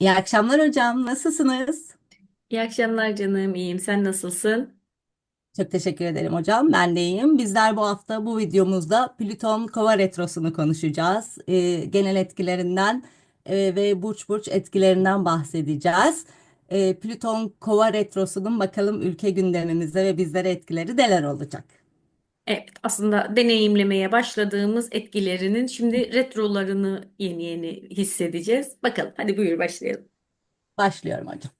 İyi akşamlar hocam. Nasılsınız? İyi akşamlar canım, iyiyim. Sen nasılsın? Çok teşekkür ederim hocam. Ben de iyiyim. Bizler bu hafta bu videomuzda Plüton Kova retrosunu konuşacağız. Ee, genel etkilerinden e, ve burç burç etkilerinden bahsedeceğiz. Ee, Plüton Kova retrosunun bakalım ülke gündemimizde ve bizlere etkileri neler olacak? Evet, aslında deneyimlemeye başladığımız etkilerinin şimdi retrolarını yeni yeni hissedeceğiz. Bakalım, hadi buyur başlayalım. Başlıyorum hocam.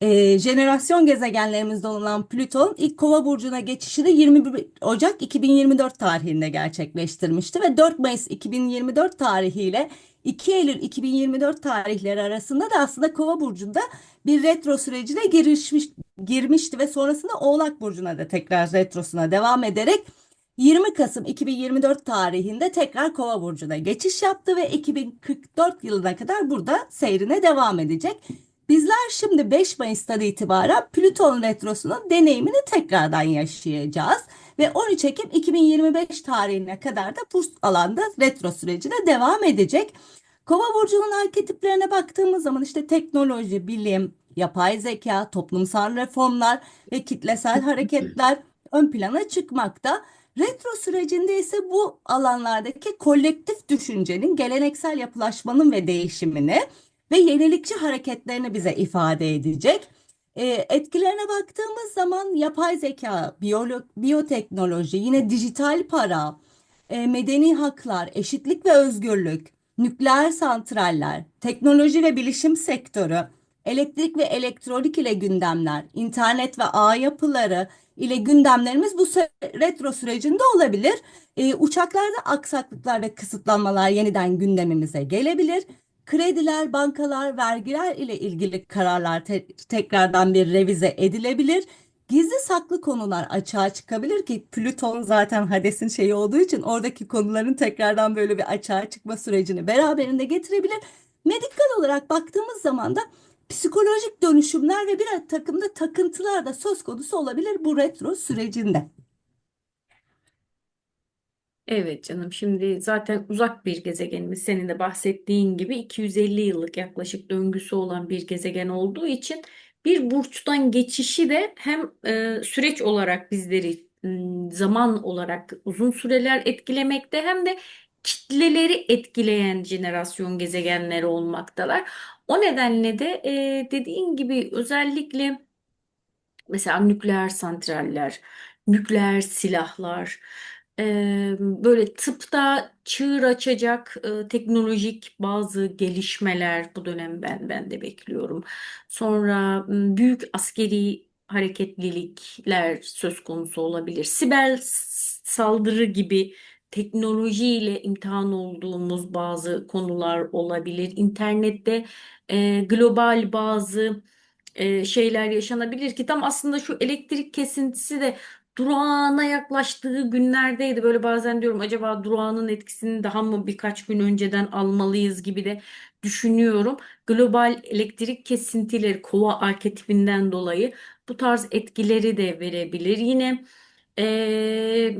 Ee, jenerasyon gezegenlerimizde olan Plüton ilk Kova burcuna geçişini 21 Ocak 2024 tarihinde gerçekleştirmişti ve 4 Mayıs 2024 tarihiyle 2 Eylül 2024 tarihleri arasında da aslında Kova burcunda bir retro sürecine girişmiş, girmişti ve sonrasında Oğlak burcuna da tekrar retrosuna devam ederek 20 Kasım 2024 tarihinde tekrar Kova burcuna geçiş yaptı ve 2044 yılına kadar burada seyrine devam edecek. Bizler şimdi 5 Mayıs'tan itibaren Plüton retrosunun deneyimini tekrardan yaşayacağız. Ve 13 Ekim 2025 tarihine kadar da bu alanda retro sürecine devam edecek. Kova burcunun arketiplerine baktığımız zaman işte teknoloji, bilim, yapay zeka, toplumsal reformlar ve kitlesel hareketler ön plana çıkmakta. Retro sürecinde ise bu alanlardaki kolektif düşüncenin, geleneksel yapılaşmanın ve değişimini ve yenilikçi hareketlerini bize ifade edecek. E, etkilerine baktığımız zaman yapay zeka, biyolo- biyoteknoloji, yine dijital para, e, medeni haklar, eşitlik ve özgürlük, nükleer santraller, teknoloji ve bilişim sektörü, elektrik ve elektronik ile gündemler, internet ve ağ yapıları ile gündemlerimiz bu retro sürecinde olabilir. E, uçaklarda aksaklıklar ve kısıtlanmalar yeniden gündemimize gelebilir krediler, bankalar, vergiler ile ilgili kararlar te- tekrardan bir revize edilebilir. Gizli saklı konular açığa çıkabilir ki Plüton zaten Hades'in şeyi olduğu için oradaki konuların tekrardan böyle bir açığa çıkma sürecini beraberinde getirebilir. Medikal olarak baktığımız zaman da psikolojik dönüşümler ve bir takımda takıntılar da söz konusu olabilir bu retro sürecinde. Evet canım, şimdi zaten uzak bir gezegenimiz senin de bahsettiğin gibi 250 yıllık yaklaşık döngüsü olan bir gezegen olduğu için bir burçtan geçişi de hem e, süreç olarak bizleri m, zaman olarak uzun süreler etkilemekte hem de kitleleri etkileyen jenerasyon gezegenleri olmaktalar. O nedenle de e, dediğin gibi özellikle Mesela nükleer santraller, nükleer silahlar, e, böyle tıpta çığır açacak e, teknolojik bazı gelişmeler bu dönem ben ben de bekliyorum. Sonra büyük askeri hareketlilikler söz konusu olabilir. Siber saldırı gibi teknolojiyle imtihan olduğumuz bazı konular olabilir. İnternette e, global bazı e, şeyler yaşanabilir ki tam aslında şu elektrik kesintisi de durağına yaklaştığı günlerdeydi. Böyle bazen diyorum acaba durağının etkisini daha mı birkaç gün önceden almalıyız gibi de düşünüyorum. Global elektrik kesintileri kova arketipinden dolayı bu tarz etkileri de verebilir. Yine e,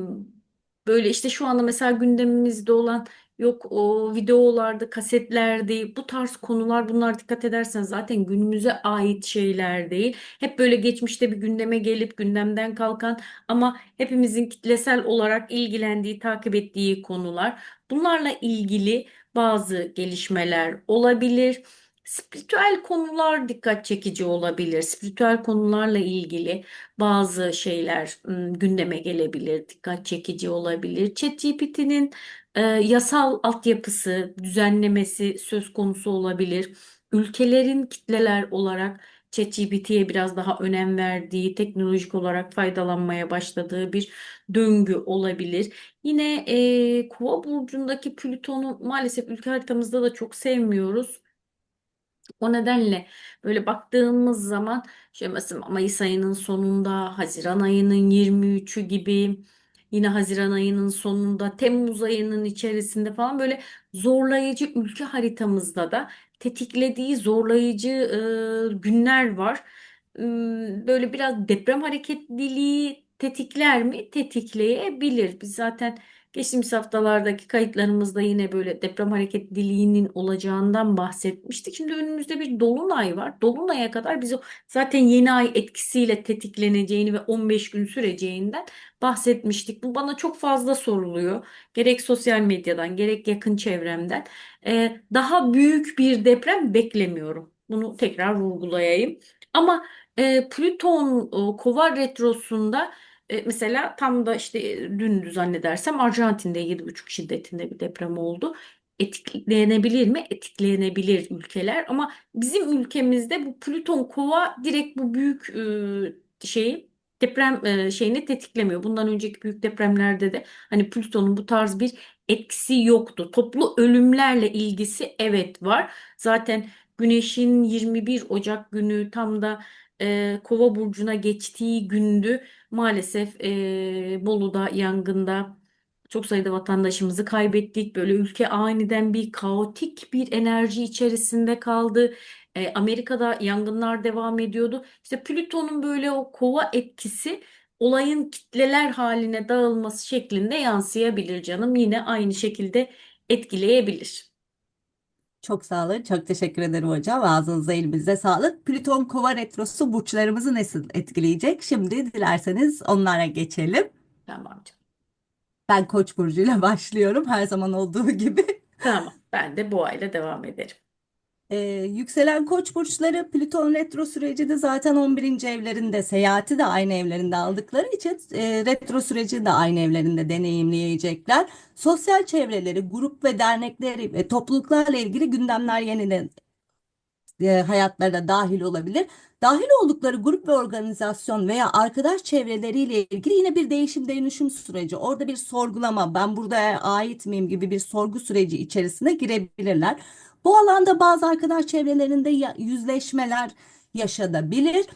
böyle işte şu anda mesela gündemimizde olan Yok o videolarda, kasetlerde bu tarz konular bunlar dikkat edersen zaten günümüze ait şeyler değil. Hep böyle geçmişte bir gündeme gelip gündemden kalkan ama hepimizin kitlesel olarak ilgilendiği, takip ettiği konular. Bunlarla ilgili bazı gelişmeler olabilir. Spiritüel konular dikkat çekici olabilir. Spiritüel konularla ilgili bazı şeyler gündeme gelebilir, dikkat çekici olabilir. ChatGPT'nin e, yasal altyapısı, düzenlemesi söz konusu olabilir. Ülkelerin kitleler olarak ChatGPT'ye biraz daha önem verdiği, teknolojik olarak faydalanmaya başladığı bir döngü olabilir. Yine e, Kova burcundaki Plüton'u maalesef ülke haritamızda da çok sevmiyoruz. O nedenle böyle baktığımız zaman şöyle mesela Mayıs ayının sonunda, Haziran ayının 23'ü gibi, yine Haziran ayının sonunda, Temmuz ayının içerisinde falan böyle zorlayıcı ülke haritamızda da tetiklediği zorlayıcı e, günler var. Im, Böyle biraz deprem hareketliliği tetikler mi? Tetikleyebilir. Biz zaten Geçtiğimiz haftalardaki kayıtlarımızda yine böyle deprem hareketliliğinin olacağından bahsetmiştik. Şimdi önümüzde bir dolunay var. Dolunay'a kadar biz zaten yeni ay etkisiyle tetikleneceğini ve 15 gün süreceğinden bahsetmiştik. Bu bana çok fazla soruluyor. Gerek sosyal medyadan, gerek yakın çevremden. Ee, daha büyük bir deprem beklemiyorum. Bunu tekrar vurgulayayım. Ama e, Plüton e, Kova retrosunda e, mesela tam da işte e, dün zannedersem Arjantin'de 7,5 şiddetinde bir deprem oldu. Etiklenebilir mi? Etiklenebilir ülkeler ama bizim ülkemizde bu Plüton Kova direkt bu büyük e, şeyi deprem e, şeyini tetiklemiyor. Bundan önceki büyük depremlerde de hani Plüton'un bu tarz bir etkisi yoktu. Toplu ölümlerle ilgisi evet var. Zaten Güneş'in 21 Ocak günü tam da e, Kova burcuna geçtiği gündü. Maalesef e, Bolu'da yangında çok sayıda vatandaşımızı kaybettik. Böyle ülke aniden bir kaotik bir enerji içerisinde kaldı. E, Amerika'da yangınlar devam ediyordu. İşte Plüton'un böyle o kova etkisi olayın kitleler haline dağılması şeklinde yansıyabilir canım. Yine aynı şekilde etkileyebilir. Çok sağ olun. Çok teşekkür ederim hocam. Ağzınıza elinize sağlık. Plüton Kova retrosu burçlarımızı nasıl etkileyecek? Şimdi dilerseniz onlara geçelim. Tamam canım. Ben Koç burcuyla başlıyorum her zaman olduğu gibi. Tamam. Ben de boğayla devam ederim. Ee, yükselen Koç burçları Plüton retro süreci de zaten 11. evlerinde seyahati de aynı evlerinde aldıkları için e, retro süreci de aynı evlerinde deneyimleyecekler. Sosyal çevreleri, grup ve dernekleri ve topluluklarla ilgili gündemler yeniden e, hayatlarına dahil olabilir. Dahil oldukları grup ve organizasyon veya arkadaş çevreleriyle ilgili yine bir değişim dönüşüm süreci. Orada bir sorgulama, ben burada ait miyim gibi bir sorgu süreci içerisine girebilirler. Bu alanda bazı arkadaş çevrelerinde yüzleşmeler yaşanabilir.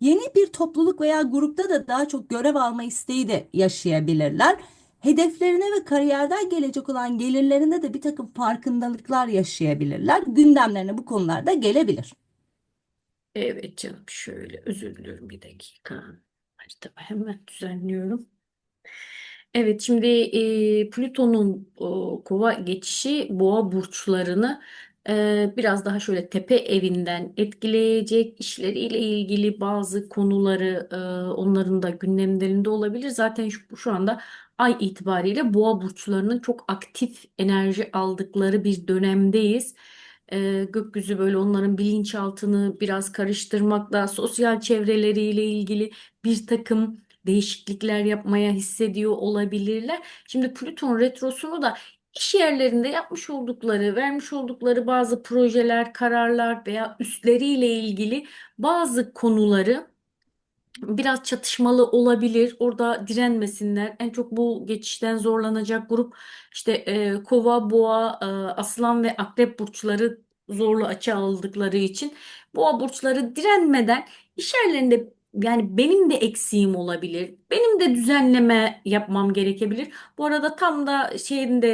Yeni bir topluluk veya grupta da daha çok görev alma isteği de yaşayabilirler. Hedeflerine ve kariyerden gelecek olan gelirlerinde de bir takım farkındalıklar yaşayabilirler. Gündemlerine bu konularda gelebilir. Evet canım şöyle özür diliyorum bir dakika. Haritamı hemen düzenliyorum. Evet şimdi e, Plüton'un o, kova geçişi boğa burçlarını e, biraz daha şöyle tepe evinden etkileyecek işleriyle ilgili bazı konuları e, onların da gündemlerinde olabilir. Zaten şu, şu anda ay itibariyle boğa burçlarının çok aktif enerji aldıkları bir dönemdeyiz. Gökyüzü böyle onların bilinçaltını biraz karıştırmakla sosyal çevreleriyle ilgili bir takım değişiklikler yapmaya hissediyor olabilirler. Şimdi Plüton retrosunu da iş yerlerinde yapmış oldukları, vermiş oldukları bazı projeler, kararlar veya üstleriyle ilgili bazı konuları biraz çatışmalı olabilir. Orada direnmesinler. En çok bu geçişten zorlanacak grup işte e, Kova, Boğa, e, Aslan ve Akrep burçları zorlu açı aldıkları için Boğa burçları direnmeden iş yerlerinde yani benim de eksiğim olabilir. Benim de düzenleme yapmam gerekebilir. Bu arada tam da şeyinde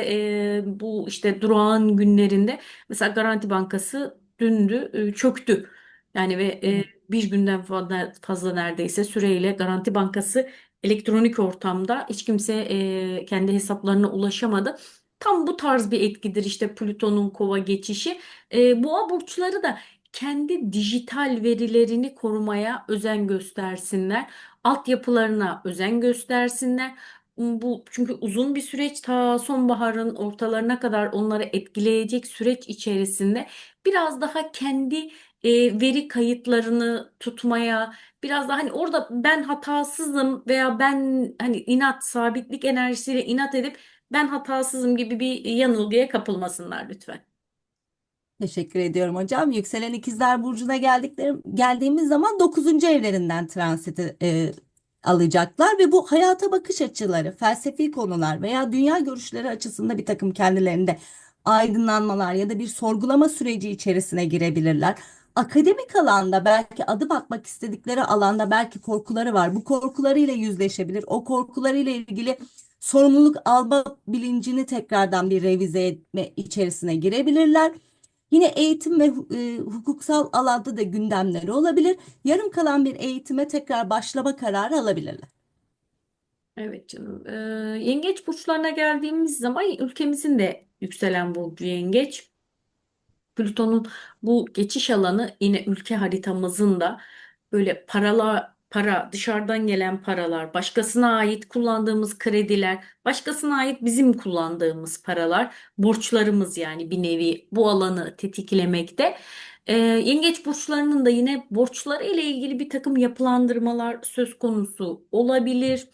e, bu işte durağan günlerinde mesela Garanti Bankası dündü e, çöktü. Yani ve e, bir günden fazla, fazla neredeyse süreyle Garanti Bankası elektronik ortamda hiç kimse e, kendi hesaplarına ulaşamadı. Tam bu tarz bir etkidir işte Plüton'un kova geçişi. E, boğa burçları da kendi dijital verilerini korumaya özen göstersinler. Altyapılarına özen göstersinler. Bu çünkü uzun bir süreç ta sonbaharın ortalarına kadar onları etkileyecek süreç içerisinde biraz daha kendi e, veri kayıtlarını tutmaya biraz daha hani orada ben hatasızım veya ben hani inat sabitlik enerjisiyle inat edip ben hatasızım gibi bir yanılgıya kapılmasınlar lütfen. Teşekkür ediyorum hocam. Yükselen İkizler Burcu'na geldikleri, geldiğimiz zaman dokuzuncu evlerinden transiti e, alacaklar ve bu hayata bakış açıları, felsefi konular veya dünya görüşleri açısında bir takım kendilerinde aydınlanmalar ya da bir sorgulama süreci içerisine girebilirler. Akademik alanda belki adım atmak istedikleri alanda belki korkuları var. Bu korkularıyla yüzleşebilir. O korkularıyla ilgili sorumluluk alma bilincini tekrardan bir revize etme içerisine girebilirler. Yine eğitim ve e, hukuksal alanda da gündemleri olabilir. Yarım kalan bir eğitime tekrar başlama kararı alabilirler. Evet canım. Ee, yengeç burçlarına geldiğimiz zaman ülkemizin de yükselen burcu yengeç. Plüton'un bu geçiş alanı yine ülke haritamızın da böyle paralar, para, dışarıdan gelen paralar, başkasına ait kullandığımız krediler, başkasına ait bizim kullandığımız paralar, borçlarımız yani bir nevi bu alanı tetiklemekte. Ee, yengeç burçlarının da yine borçları ile ilgili bir takım yapılandırmalar söz konusu olabilir.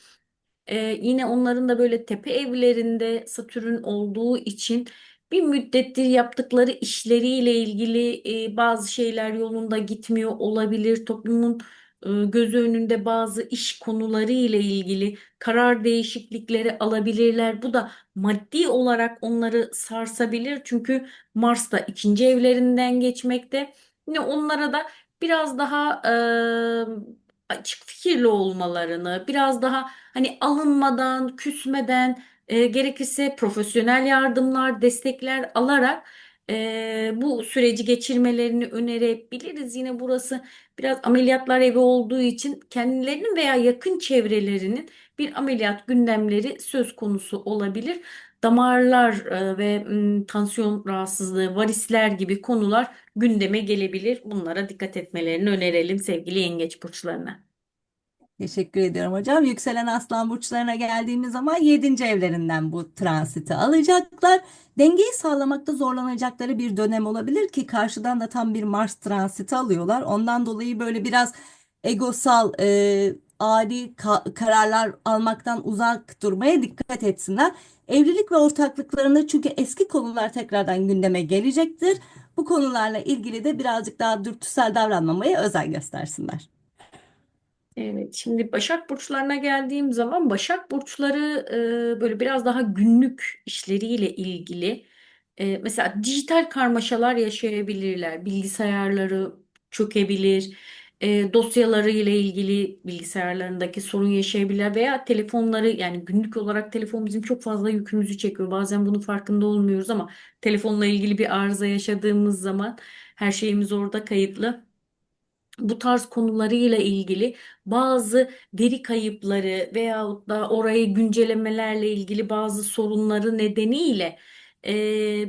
Ee, yine onların da böyle tepe evlerinde Satürn olduğu için bir müddettir yaptıkları işleriyle ilgili e, bazı şeyler yolunda gitmiyor olabilir. Toplumun e, gözü önünde bazı iş konuları ile ilgili karar değişiklikleri alabilirler. Bu da maddi olarak onları sarsabilir. Çünkü Mars da ikinci evlerinden geçmekte. Yine onlara da biraz daha e, açık fikirli olmalarını, biraz daha hani alınmadan, küsmeden, e, gerekirse profesyonel yardımlar, destekler alarak e, bu süreci geçirmelerini önerebiliriz. Yine burası biraz ameliyatlar evi olduğu için kendilerinin veya yakın çevrelerinin bir ameliyat gündemleri söz konusu olabilir. Damarlar e, ve tansiyon rahatsızlığı, varisler gibi konular gündeme gelebilir. Bunlara dikkat etmelerini önerelim sevgili yengeç burçlarına. Teşekkür ediyorum hocam. Yükselen aslan burçlarına geldiğimiz zaman yedinci evlerinden bu transiti alacaklar. Dengeyi sağlamakta zorlanacakları bir dönem olabilir ki karşıdan da tam bir Mars transiti alıyorlar. Ondan dolayı böyle biraz egosal, e, ani ka- kararlar almaktan uzak durmaya dikkat etsinler. Evlilik ve ortaklıklarında çünkü eski konular tekrardan gündeme gelecektir. Bu konularla ilgili de birazcık daha dürtüsel davranmamaya özen göstersinler. Evet, şimdi Başak burçlarına geldiğim zaman Başak burçları e, böyle biraz daha günlük işleriyle ilgili e, mesela dijital karmaşalar yaşayabilirler. Bilgisayarları çökebilir, e, dosyaları ile ilgili bilgisayarlarındaki sorun yaşayabilirler veya telefonları yani günlük olarak telefon bizim çok fazla yükümüzü çekiyor. Bazen bunun farkında olmuyoruz ama telefonla ilgili bir arıza yaşadığımız zaman her şeyimiz orada kayıtlı bu tarz konularıyla ilgili bazı veri kayıpları veyahut da orayı güncellemelerle ilgili bazı sorunları nedeniyle e,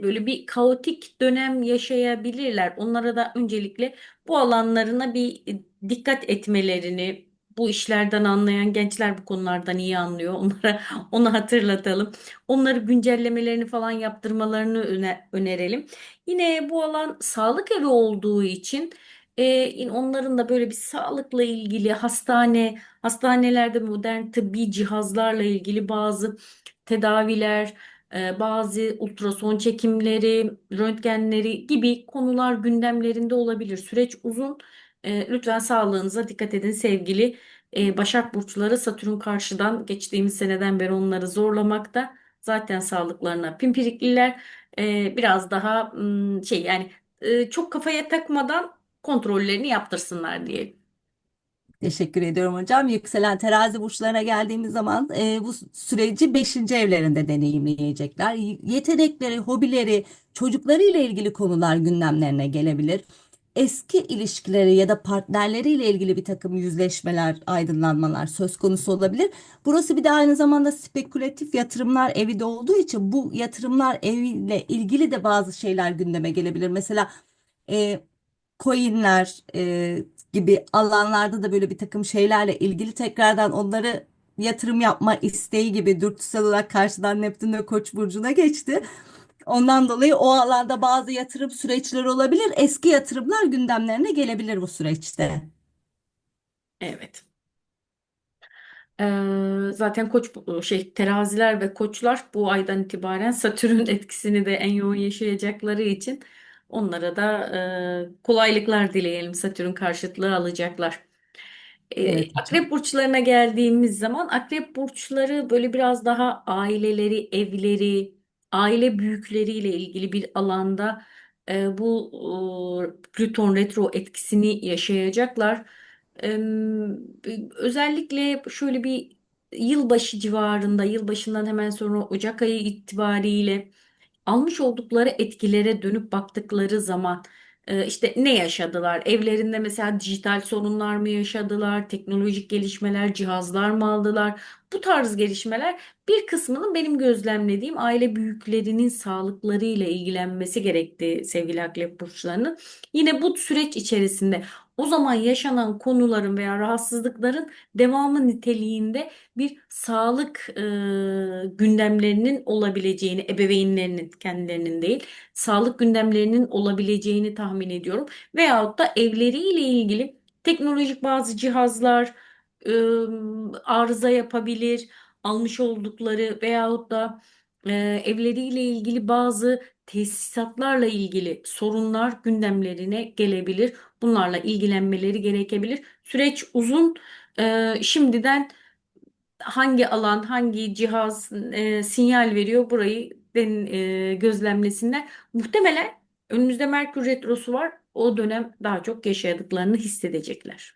böyle bir kaotik dönem yaşayabilirler. Onlara da öncelikle bu alanlarına bir dikkat etmelerini, bu işlerden anlayan gençler bu konulardan iyi anlıyor. Onlara onu hatırlatalım. Onları güncellemelerini falan yaptırmalarını öne- önerelim. Yine bu alan sağlık evi olduğu için e, onların da böyle bir sağlıkla ilgili hastane, hastanelerde modern tıbbi cihazlarla ilgili bazı tedaviler, e, bazı ultrason çekimleri, röntgenleri gibi konular gündemlerinde olabilir. Süreç uzun. E, lütfen sağlığınıza dikkat edin sevgili e, Başak Burçları. Satürn karşıdan geçtiğimiz seneden beri onları zorlamakta. Zaten sağlıklarına pimpirikliler. Biraz daha şey yani çok kafaya takmadan kontrollerini yaptırsınlar diye. Teşekkür ediyorum hocam. Yükselen terazi burçlarına geldiğimiz zaman e, bu süreci beşinci evlerinde deneyimleyecekler. Yetenekleri, hobileri, çocuklarıyla ilgili konular gündemlerine gelebilir. Eski ilişkileri ya da partnerleriyle ilgili bir takım yüzleşmeler, aydınlanmalar söz konusu olabilir. Burası bir de aynı zamanda spekülatif yatırımlar evi de olduğu için bu yatırımlar eviyle ilgili de bazı şeyler gündeme gelebilir. Mesela e, coinler e, gibi alanlarda da böyle bir takım şeylerle ilgili tekrardan onları yatırım yapma isteği gibi dürtüsel olarak karşıdan Neptün ve Koç burcuna geçti. Ondan dolayı o alanda bazı yatırım süreçleri olabilir. Eski yatırımlar gündemlerine gelebilir bu süreçte. Evet. Ee, zaten koç şey teraziler ve koçlar bu aydan itibaren Satürn etkisini de en yoğun yaşayacakları için onlara da e, kolaylıklar dileyelim. Satürn karşıtlığı alacaklar. Ee, Evet hocam. akrep burçlarına geldiğimiz zaman akrep burçları böyle biraz daha aileleri, evleri, aile büyükleriyle ilgili bir alanda e, bu e, Plüton retro etkisini yaşayacaklar. Em, özellikle şöyle bir yılbaşı civarında, yılbaşından hemen sonra Ocak ayı itibariyle almış oldukları etkilere dönüp baktıkları zaman e, işte ne yaşadılar? Evlerinde mesela dijital sorunlar mı yaşadılar? Teknolojik gelişmeler, cihazlar mı aldılar? Bu tarz gelişmeler bir kısmının benim gözlemlediğim aile büyüklerinin sağlıklarıyla ilgilenmesi gerektiği sevgili akrep burçlarının. Yine bu süreç içerisinde o zaman yaşanan konuların veya rahatsızlıkların devamı niteliğinde bir sağlık e, gündemlerinin olabileceğini, ebeveynlerinin kendilerinin değil, sağlık gündemlerinin olabileceğini tahmin ediyorum. Veyahut da evleriyle ilgili teknolojik bazı cihazlar e, arıza yapabilir, almış oldukları veyahut da e, evleriyle ilgili bazı tesisatlarla ilgili sorunlar gündemlerine gelebilir. Bunlarla ilgilenmeleri gerekebilir. Süreç uzun. E, şimdiden hangi alan, hangi cihaz e, sinyal veriyor burayı e, gözlemlesinler. Muhtemelen önümüzde Merkür Retrosu var. O dönem daha çok yaşadıklarını hissedecekler.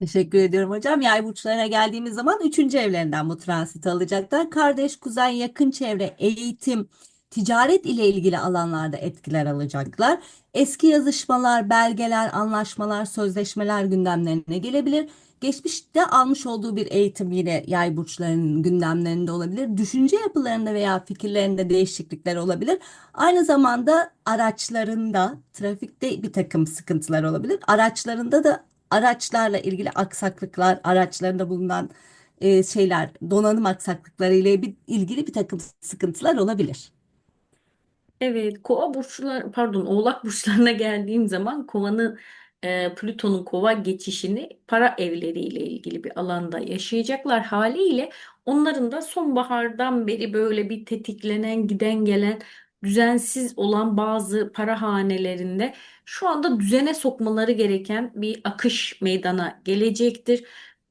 Teşekkür ediyorum hocam. Yay burçlarına geldiğimiz zaman üçüncü evlerinden bu transit alacaklar. Kardeş, kuzen, yakın çevre, eğitim, ticaret ile ilgili alanlarda etkiler alacaklar. Eski yazışmalar, belgeler, anlaşmalar, sözleşmeler gündemlerine gelebilir. Geçmişte almış olduğu bir eğitim yine yay burçlarının gündemlerinde olabilir. Düşünce yapılarında veya fikirlerinde değişiklikler olabilir. Aynı zamanda araçlarında, trafikte bir takım sıkıntılar olabilir. Araçlarında da araçlarla ilgili aksaklıklar, araçlarında bulunan e, şeyler, donanım aksaklıkları ile ilgili bir takım sıkıntılar olabilir. Evet, Kova burçlar pardon Oğlak burçlarına geldiğim zaman Kova'nın e, Plüton'un Kova geçişini para evleriyle ilgili bir alanda yaşayacaklar haliyle onların da sonbahardan beri böyle bir tetiklenen giden gelen düzensiz olan bazı para hanelerinde şu anda düzene sokmaları gereken bir akış meydana gelecektir.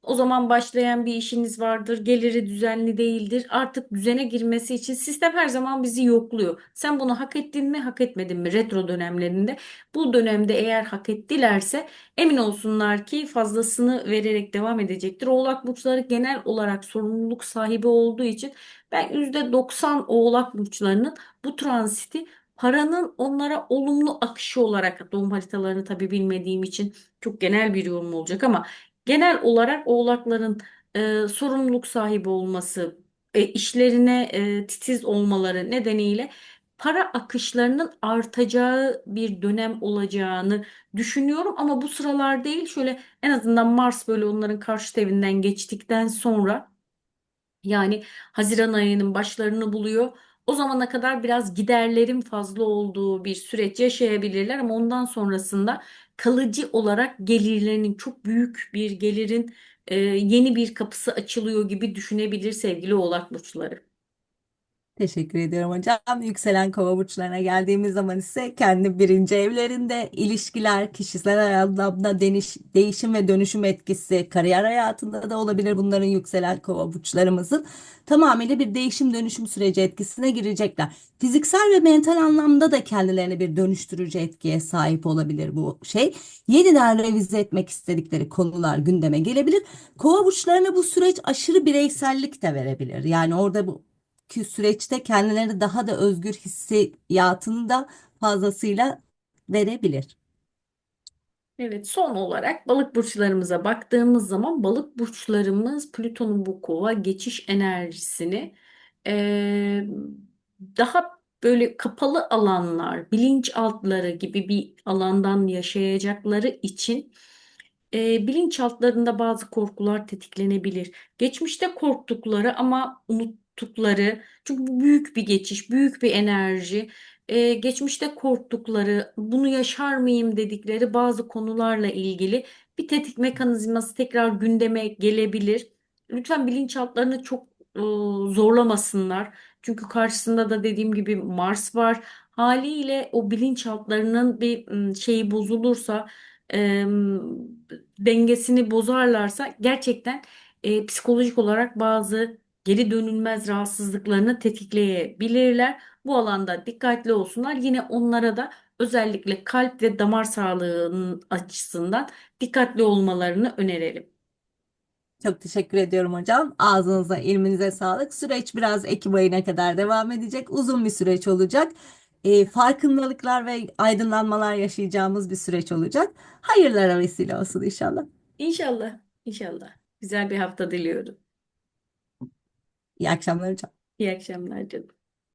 O zaman başlayan bir işiniz vardır, geliri düzenli değildir. Artık düzene girmesi için sistem her zaman bizi yokluyor. Sen bunu hak ettin mi, hak etmedin mi? Retro dönemlerinde. Bu dönemde eğer hak ettilerse emin olsunlar ki fazlasını vererek devam edecektir. Oğlak burçları genel olarak sorumluluk sahibi olduğu için ben %90 Oğlak burçlarının bu transiti paranın onlara olumlu akışı olarak doğum haritalarını tabii bilmediğim için çok genel bir yorum olacak ama Genel olarak oğlakların e, sorumluluk sahibi olması, e, işlerine e, titiz olmaları nedeniyle para akışlarının artacağı bir dönem olacağını düşünüyorum. Ama bu sıralar değil, şöyle en azından Mars böyle onların karşıt evinden geçtikten sonra yani Haziran ayının başlarını buluyor. O zamana kadar biraz giderlerin fazla olduğu bir süreç yaşayabilirler ama ondan sonrasında kalıcı olarak gelirlerinin çok büyük bir gelirin e, yeni bir kapısı açılıyor gibi düşünebilir sevgili Oğlak burçları. Teşekkür ediyorum hocam. Yükselen kova burçlarına geldiğimiz zaman ise kendi birinci evlerinde ilişkiler, kişisel anlamda deniş, değişim ve dönüşüm etkisi, kariyer hayatında da olabilir bunların yükselen kova burçlarımızın tamamıyla bir değişim dönüşüm süreci etkisine girecekler. Fiziksel ve mental anlamda da kendilerine bir dönüştürücü etkiye sahip olabilir bu şey. Yeniden revize etmek istedikleri konular gündeme gelebilir. Kova burçlarına bu süreç aşırı bireysellik de verebilir. Yani orada bu ki süreçte kendilerini daha da özgür hissiyatını da fazlasıyla verebilir. Evet, son olarak balık burçlarımıza baktığımız zaman balık burçlarımız Plüton'un bu kova geçiş enerjisini eee, daha böyle kapalı alanlar, bilinçaltları gibi bir alandan yaşayacakları için e, bilinçaltlarında bazı korkular tetiklenebilir. Geçmişte korktukları ama unuttukları, çünkü bu büyük bir geçiş, büyük bir enerji. E, geçmişte korktukları, bunu yaşar mıyım dedikleri bazı konularla ilgili bir tetik mekanizması tekrar gündeme gelebilir. Lütfen bilinçaltlarını çok e, zorlamasınlar. Çünkü karşısında da dediğim gibi Mars var. Haliyle o bilinçaltlarının bir m, şeyi bozulursa e, dengesini bozarlarsa gerçekten e, psikolojik olarak bazı geri dönülmez rahatsızlıklarını tetikleyebilirler. Bu alanda dikkatli olsunlar. Yine onlara da özellikle kalp ve damar sağlığının açısından dikkatli olmalarını önerelim. Çok teşekkür ediyorum hocam. Ağzınıza, ilminize sağlık. Süreç biraz Ekim ayına kadar devam edecek. Uzun bir süreç olacak. e, farkındalıklar ve aydınlanmalar yaşayacağımız bir süreç olacak. Hayırlara vesile olsun inşallah. İnşallah, inşallah. Güzel bir hafta diliyorum. İyi akşamlar hocam. İyi akşamlar canım.